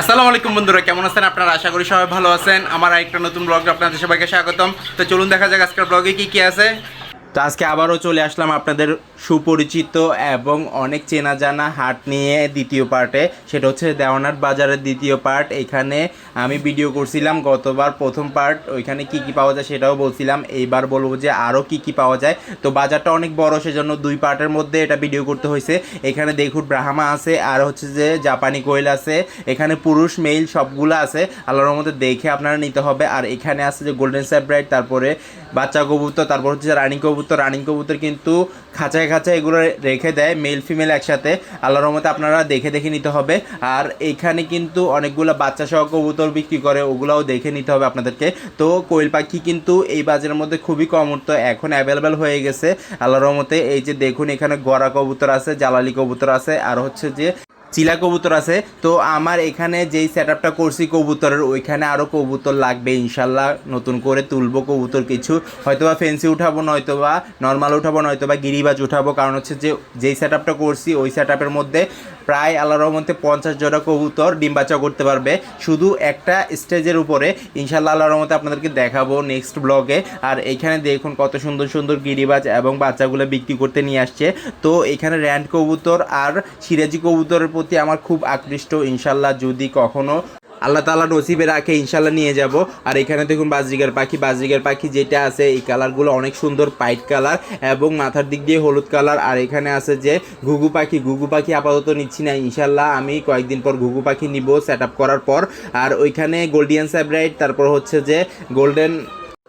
আসসালামু আলাইকুম বন্ধুরা, কেমন আছেন? আপনারা আশা করি সবাই ভালো আছেন। আমার একটা নতুন ব্লগে আপনাদের সবাইকে স্বাগতম। তো চলুন দেখা যাক আজকের ব্লগে কি কি আছে। তো আজকে আবারও চলে আসলাম আপনাদের সুপরিচিত এবং অনেক চেনা জানা হাট নিয়ে দ্বিতীয় পার্টে, সেটা হচ্ছে দেওয়ানাট বাজারের দ্বিতীয় পার্ট। এখানে আমি ভিডিও করছিলাম গতবার প্রথম পার্ট, ওইখানে কি কি পাওয়া যায় সেটাও বলছিলাম। এইবার বলব যে আরও কি কি পাওয়া যায়। তো বাজারটা অনেক বড়, সেজন্য দুই পার্টের মধ্যে এটা ভিডিও করতে হয়েছে। এখানে দেখুন ব্রাহ্মা আছে, আর হচ্ছে যে জাপানি কোয়েল আছে, এখানে পুরুষ মেইল সবগুলো আছে। আল্লাহর মধ্যে দেখে আপনারা নিতে হবে। আর এখানে আছে যে গোল্ডেন স্যাব্রাইট তারপরে বাচ্চা কবুতর, তারপর হচ্ছে রানিং কবুতর। রানী কবুতর কিন্তু খাঁচায় খাঁচায় এগুলো রেখে দেয় মেল ফিমেল একসাথে। আল্লাহর রহমতে আপনারা দেখে দেখে নিতে হবে। আর এখানে কিন্তু অনেকগুলো বাচ্চা সহ কবুতর বিক্রি করে, ওগুলাও দেখে নিতে হবে আপনাদেরকে। তো কোয়েল পাখি কিন্তু এই বাজারের মধ্যে খুবই কম উঠতো, এখন অ্যাভেলেবেল হয়ে গেছে। আল্লাহর রহমতে এই যে দেখুন, এখানে গড়া কবুতর আছে জ্বালালি কবুতর আছে, আর হচ্ছে যে চিলা কবুতর আছে। তো আমার এখানে যেই সেট আপটা করছি কবুতরের, ওইখানে আরও কবুতর লাগবে ইনশাল্লাহ। নতুন করে তুলবো কবুতর কিছু। হয়তোবা ফেন্সি উঠাবো নয়তো বা নর্মাল উঠাবো নয়তো বা গিরিবাজ উঠাবো। কারণ হচ্ছে যে, যেই সেট আপটা করছি, ওই সেট আপের মধ্যে প্রায় আল্লাহ রহমতে পঞ্চাশ জোড়া কবুতর ডিম বাচ্চা করতে পারবে। শুধু একটা স্টেজের উপরে ইনশাল্লাহ আল্লাহ রহমতে আপনাদেরকে দেখাবো নেক্সট ব্লগে আর এখানে দেখুন কত সুন্দর সুন্দর গিরিবাজ এবং বাচ্চাগুলো বিক্রি করতে নিয়ে আসছে। তো এখানে র্যান্ড কবুতর আর সিরাজি কবুতরের প্রতি আমার খুব আকৃষ্ট। ইনশাল্লাহ যদি কখনো আল্লাহ তালা নসিবে রাখে ইনশাল্লাহ নিয়ে যাব। আর এখানে দেখুন বাজরিগার পাখি বাজরিগার পাখি যেটা আছে, এই কালারগুলো অনেক সুন্দর পাইট কালার এবং মাথার দিক দিয়ে হলুদ কালার। আর এখানে আছে যে ঘুঘু পাখি ঘুঘু পাখি আপাতত নিচ্ছি না ইনশাল্লাহ আমি কয়েকদিন পর ঘুঘু পাখি নিব সেট করার পর। আর ওইখানে গোল্ডিয়ান স্যাবরাইট তারপর হচ্ছে যে গোল্ডেন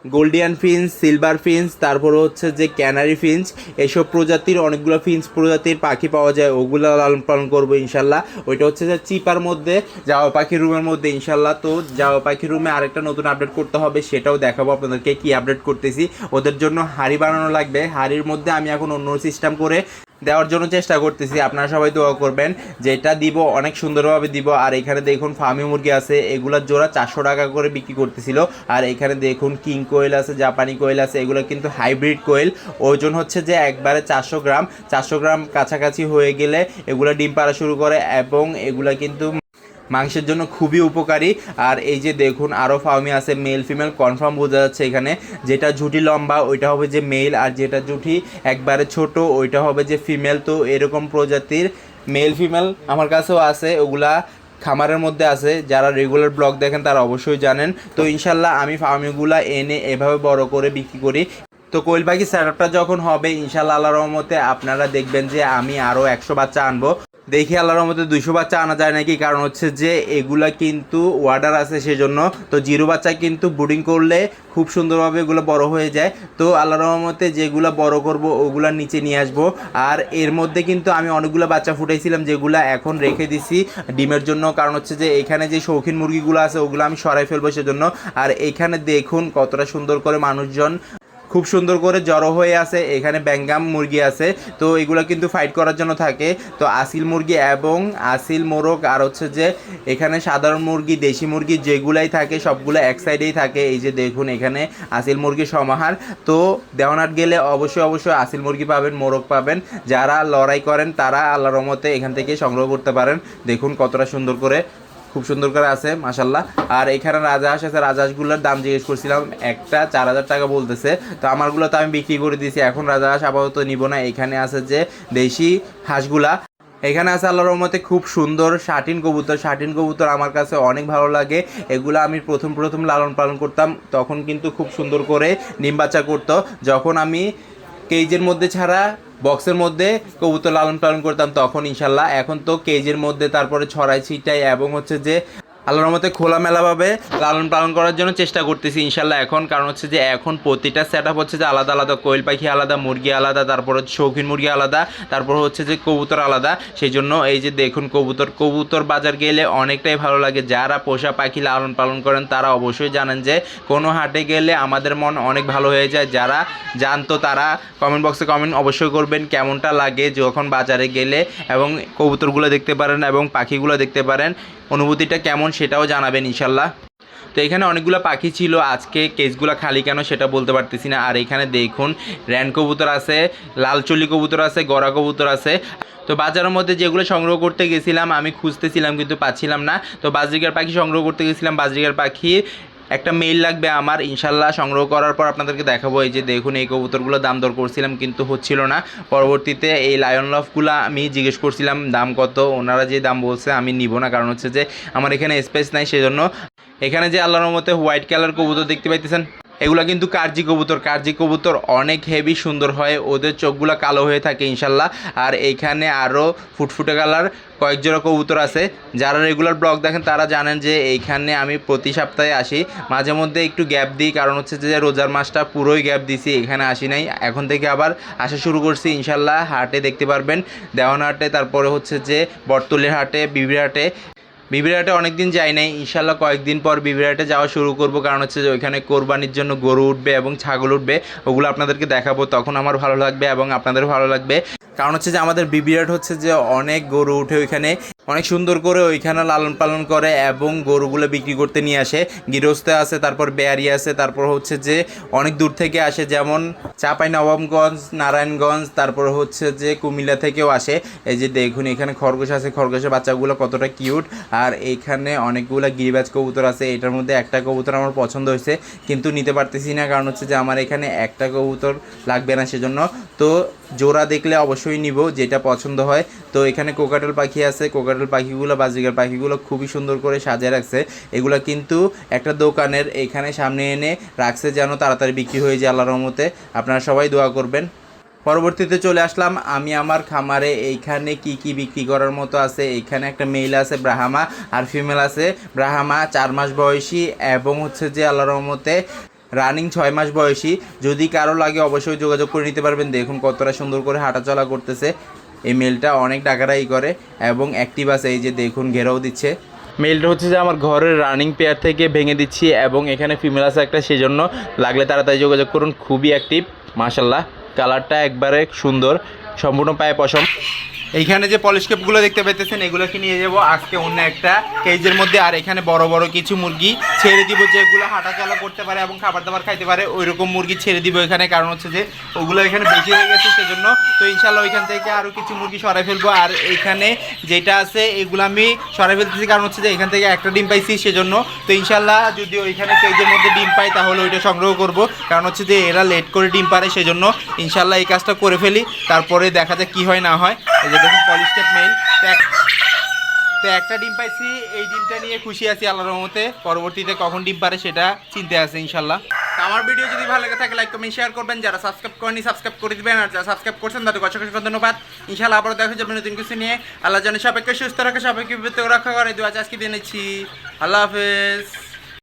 গোল্ডিয়ান ফিন্স সিলভার ফিন্স তারপর হচ্ছে যে ক্যানারি ফিন্স এসব প্রজাতির অনেকগুলো ফিন্স প্রজাতির পাখি পাওয়া যায়, ওগুলো লালন পালন করব ইনশাল্লাহ। ওইটা হচ্ছে যে চিপার মধ্যে যাওয়া পাখি রুমের মধ্যে ইনশাল্লাহ। তো যাওয়া পাখি রুমে আরেকটা নতুন আপডেট করতে হবে, সেটাও দেখাবো আপনাদেরকে কি আপডেট করতেছি। ওদের জন্য হাড়ি বানানো লাগবে। হাড়ির মধ্যে আমি এখন অন্য সিস্টেম করে দেওয়ার জন্য চেষ্টা করতেছি। আপনারা সবাই দোয়া করবেন যেটা দিব, অনেক সুন্দরভাবে দিব। আর এখানে দেখুন ফার্মি মুরগি আছে এগুলোর জোড়া চারশো টাকা করে বিক্রি করতেছিল। আর এখানে দেখুন কিং কোয়েল আছে, জাপানি কোয়েল আছে, এগুলো কিন্তু হাইব্রিড কোয়েল। ওজন হচ্ছে যে একবারে চারশো গ্রাম। চারশো গ্রাম কাছাকাছি হয়ে গেলে এগুলো ডিম পাড়া শুরু করে এবং এগুলো কিন্তু মাংসের জন্য খুবই উপকারী। আর এই যে দেখুন, আরও ফার্মি আছে মেল ফিমেল কনফার্ম বোঝা যাচ্ছে এখানে। যেটা ঝুটি লম্বা, ওইটা হবে যে মেল আর যেটা ঝুটি একবারে ছোট, ওইটা হবে যে ফিমেল তো এরকম প্রজাতির মেল ফিমেল আমার কাছেও আছে, ওগুলা খামারের মধ্যে আছে। যারা রেগুলার ব্লগ দেখেন, তারা অবশ্যই জানেন। তো ইনশাল্লাহ আমি ফার্মিগুলা এনে এভাবে বড় করে বিক্রি করি। তো কোয়েল পাখি সেটআপটা যখন হবে, ইনশাল্লাহ আল্লাহ রহমতে আপনারা দেখবেন যে আমি আরও একশো বাচ্চা আনব। দেখি আল্লাহর রহমতে দুশো বাচ্চা আনা যায় নাকি? কারণ হচ্ছে যে এগুলা কিন্তু ওয়ার্ডার আছে সেজন্য। তো জিরো বাচ্চা কিন্তু বুডিং করলে খুব সুন্দরভাবে এগুলো বড় হয়ে যায়। তো আল্লাহ রহমতে যেগুলো বড় করব ওগুলা নিচে নিয়ে আসব। আর এর মধ্যে কিন্তু আমি অনেকগুলো বাচ্চা ফুটাইছিলাম যেগুলো এখন রেখে দিছি ডিমের জন্য। কারণ হচ্ছে যে এখানে যে শৌখিন মুরগিগুলো আছে ওগুলো আমি সরাই ফেলব সেজন্য। আর এখানে দেখুন কতটা সুন্দর করে মানুষজন খুব সুন্দর করে জড়ো হয়ে আছে। এখানে ব্যাঙ্গাম মুরগি আছে। তো এগুলো কিন্তু ফাইট করার জন্য থাকে। তো আসিল মুরগি এবং আসিল মোরগ আর হচ্ছে যে এখানে সাধারণ মুরগি, দেশি মুরগি যেগুলাই থাকে, সবগুলো এক সাইডেই থাকে। এই যে দেখুন এখানে আসিল মুরগি সমাহার। তো দেওয়ানাট গেলে অবশ্যই অবশ্যই আসিল মুরগি পাবেন, মোরগ পাবেন। যারা লড়াই করেন, তারা আল্লাহ রহমতে এখান থেকে সংগ্রহ করতে পারেন। দেখুন কতটা সুন্দর করে খুব সুন্দর করে আছে মাসাল্লাহ আর এখানে রাজহাঁস আছে রাজহাঁসগুলোর দাম জিজ্ঞেস করছিলাম, একটা চার হাজার টাকা বলতেছে। তো আমারগুলো তো আমি বিক্রি করে দিয়েছি, এখন রাজহাঁস আপাতত নিব না। এখানে আছে যে দেশি হাঁসগুলা। এখানে আছে আল্লাহর রহমতে খুব সুন্দর শাটিন কবুতর। শাটিন কবুতর আমার কাছে অনেক ভালো লাগে। এগুলো আমি প্রথম প্রথম লালন পালন করতাম, তখন কিন্তু খুব সুন্দর করে ডিম বাচ্চা করতো। যখন আমি কেজের মধ্যে ছাড়া বক্সের মধ্যে কবুতর লালন পালন করতাম, তখন ইনশাল্লাহ। এখন তো কেজের মধ্যে তারপরে ছড়াই ছিটাই এবং হচ্ছে যে আল্লাহর মতে খোলামেলাভাবে লালন পালন করার জন্য চেষ্টা করতেছি ইনশাল্লাহ এখন। কারণ হচ্ছে যে এখন প্রতিটা সেট হচ্ছে যে আলাদা আলাদা কোয়েল পাখি আলাদা, মুরগি আলাদা, তারপর হচ্ছে শৌখিন মুরগি আলাদা, তারপর হচ্ছে যে কবুতর আলাদা। সেই জন্য এই যে দেখুন কবুতর কবুতর বাজার গেলে অনেকটাই ভালো লাগে। যারা পোষা পাখি লালন পালন করেন তারা অবশ্যই জানেন যে কোনো হাটে গেলে আমাদের মন অনেক ভালো হয়ে যায়। যারা জানতো তারা কমেন্ট বক্সে কমেন্ট অবশ্যই করবেন কেমনটা লাগে যখন বাজারে গেলে এবং কবুতরগুলো দেখতে পারেন এবং পাখিগুলো দেখতে পারেন। অনুভূতিটা কেমন সেটাও জানাবেন ইনশাল্লাহ। তো এখানে অনেকগুলো পাখি ছিল, আজকে কেসগুলো খালি কেন সেটা বলতে পারতেছি না। আর এখানে দেখুন, র্যান কবুতর আছে, লাল চলি কবুতর আছে, গড়া কবুতর আছে। তো বাজারের মধ্যে যেগুলো সংগ্রহ করতে গেছিলাম, আমি খুঁজতেছিলাম কিন্তু পাচ্ছিলাম না। তো বাজরিকার পাখি সংগ্রহ করতে গেছিলাম বাজরিকার পাখি একটা মেইল লাগবে আমার, ইনশাল্লাহ সংগ্রহ করার পর আপনাদেরকে দেখাবো। এই যে দেখুন, এই কবুতরগুলো দাম দর করছিলাম, কিন্তু হচ্ছিল না। পরবর্তীতে এই লায়ন লফগুলো আমি জিজ্ঞেস করছিলাম, দাম কত? ওনারা যে দাম বলছে, আমি নিব না। কারণ হচ্ছে যে, আমার এখানে স্পেস নাই, সেজন্য এখানে যে আল্লাহর মতে হোয়াইট কালার কবুতর দেখতে পাইতেছেন এগুলা কিন্তু কার্জি কবুতর। কার্জি কবুতর অনেক হেভি সুন্দর হয়, ওদের চোখগুলো কালো হয়ে থাকে ইনশাল্লাহ। আর এইখানে আরও ফুটফুটে কালার কয়েক কবুতর আছে। যারা রেগুলার ব্লগ দেখেন তারা জানেন যে এইখানে আমি প্রতি সপ্তাহে আসি। মাঝে মধ্যে একটু গ্যাপ দিই, কারণ হচ্ছে যে রোজার মাসটা পুরোই গ্যাপ দিছি, এখানে আসি নাই। এখন থেকে আবার আসা শুরু করছি ইনশাল্লাহ, হাটে দেখতে পারবেন। দেওয়ান হাটে, তারপরে হচ্ছে যে বটতলের হাটে, বিবির হাটে বিবিরাটে অনেকদিন যাই নাই। ইনশাল্লাহ কয়েকদিন পর বিবিরাটে যাওয়া শুরু করব। কারণ হচ্ছে যে ওইখানে কোরবানির জন্য গরু উঠবে এবং ছাগল উঠবে, ওগুলো আপনাদেরকে দেখাবো। তখন আমার ভালো লাগবে এবং আপনাদের ভালো লাগবে। কারণ হচ্ছে যে আমাদের বিবিরাট হচ্ছে যে অনেক গরু উঠে ওইখানে, অনেক সুন্দর করে ওইখানে লালন পালন করে এবং গরুগুলো বিক্রি করতে নিয়ে আসে। গৃহস্থ আছে, তারপর বেয়ারি আছে, তারপর হচ্ছে যে অনেক দূর থেকে আসে। যেমন চাপাই নবমগঞ্জ নারায়ণগঞ্জ, তারপর হচ্ছে যে কুমিল্লা থেকেও আসে। এই যে দেখুন, এখানে খরগোশ আছে। খরগোশের বাচ্চাগুলো কতটা কিউট। আর এইখানে অনেকগুলো গিরিবাজ কবুতর আছে, এটার মধ্যে একটা কবুতর আমার পছন্দ হয়েছে, কিন্তু নিতে পারতেছি না, কারণ হচ্ছে যে আমার এখানে একটা কবুতর লাগবে না সেজন্য। তো জোড়া দেখলে অবশ্যই নিব, যেটা পছন্দ হয়। তো এখানে কোকাটেল পাখি আছে, কোকাটেল পাখিগুলো বাজিকার পাখিগুলো খুবই সুন্দর করে সাজিয়ে রাখছে। এগুলো কিন্তু একটা দোকানের এখানে সামনে এনে রাখছে, যেন তাড়াতাড়ি বিক্রি হয়ে যায় আল্লাহর রহমতে। আপনারা সবাই দোয়া করবেন। পরবর্তীতে চলে আসলাম। আমি আমার খামারে এইখানে কি কি বিক্রি করার মতো আছে? এইখানে একটা মেল আছে, ব্রাহামা, আর ফিমেল আছে। ব্রাহামা চার মাস বয়সী এবং হচ্ছে যে আল্লাহর রহমতে রানিং ছয় মাস বয়সী। যদি কারও লাগে অবশ্যই যোগাযোগ করে নিতে পারবেন। দেখুন কতটা সুন্দর করে হাঁটাচলা করতেছে। এই মেলটা অনেক ডাকারাই করে এবং অ্যাক্টিভ আছে। এই যে দেখুন, ঘেরাও দিচ্ছে। মেলটা হচ্ছে যে আমার ঘরের রানিং পেয়ার থেকে ভেঙে দিচ্ছি এবং এখানে ফিমেল আছে একটা। সেজন্য লাগলে তাড়াতাড়ি যোগাযোগ করুন। খুবই অ্যাক্টিভ মাশাল্লাহ কালারটা একবারে সুন্দর সম্পূর্ণ পায়ে পশম। এইখানে যে পলিশ কেপগুলো দেখতে পেতেছেন এগুলোকে নিয়ে যাব। আজকে অন্য একটা কেজের মধ্যে। আর এখানে বড় বড় কিছু মুরগি ছেড়ে দিব, যেগুলো হাঁটাচলা করতে পারে এবং খাবার দাবার খাইতে পারে ওই রকম মুরগি ছেড়ে দিব এখানে। কারণ হচ্ছে যে, ওগুলো এখানে বেশি হয়ে গেছে, সেজন্য তো ইনশাল্লাহ ওইখান থেকে আরও কিছু মুরগি সরাই ফেলব। আর এখানে যেটা আছে, এগুলো আমি সরাই ফেলতেছি। কারণ হচ্ছে যে, এখান থেকে একটা ডিম পাইছি, সেজন্য তো ইনশাল্লাহ যদি ওইখানে কেজের মধ্যে ডিম পাই, তাহলে ওইটা সংগ্রহ করব। কারণ হচ্ছে যে, এরা লেট করে ডিম পারে, সেজন্য ইনশাল্লাহ এই কাজটা করে ফেলি। তারপরে দেখা যাক কী হয়, না হয়। দেখুন পলিস্টেপ মেইল তো একটা ডিম পাইছি, এই ডিমটা নিয়ে খুশি আছি আল্লাহর রহমতে। পরবর্তীতে কখন ডিম পারে সেটা চিনতে আছে, ইনশাল্লাহ। আমার ভিডিও যদি ভালো লাগে থাকে লাইক কমেন্ট শেয়ার করবেন। যারা সাবস্ক্রাইব করেনি সাবস্ক্রাইব করে দিবেন। আর যারা সাবস্ক্রাইব করছেন, তাদের অসংখ্য অসংখ্য ধন্যবাদ। ইনশাল্লাহ আবারও দেখা যাবে নতুন কিছু নিয়ে। আল্লাহ জানে সবাইকে সুস্থ রাখে, সবাইকে বিপদ রাখা করে। দু আজকে দিয়ে নিচ্ছি। আল্লাহ হাফেজ।